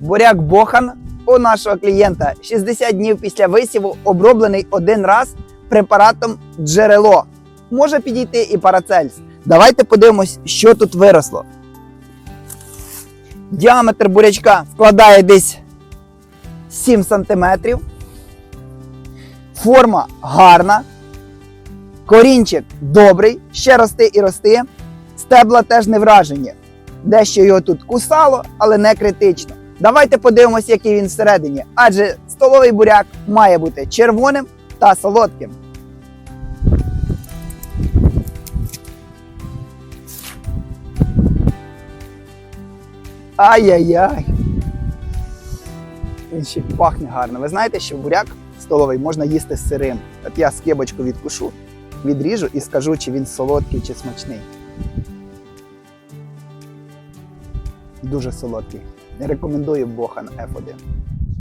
Буряк Бохан у нашого клієнта 60 днів після висіву оброблений один раз препаратом джерело. Може підійти і парацельс. Давайте подивимось, що тут виросло. Діаметр бурячка складає десь 7 см. Форма гарна. Корінчик добрий, ще рости і рости. Стебла теж не вражені. Дещо його тут кусало, але не критично. Давайте подивимося, який він всередині. Адже столовий буряк має бути червоним та солодким. Ай-яй-яй. Він ще пахне гарно. Ви знаєте, що буряк столовий можна їсти сирим. От я скибочку відкушу, відріжу і скажу, чи він солодкий чи смачний. Дуже солодкий. Не Рекомендує Бохан F1.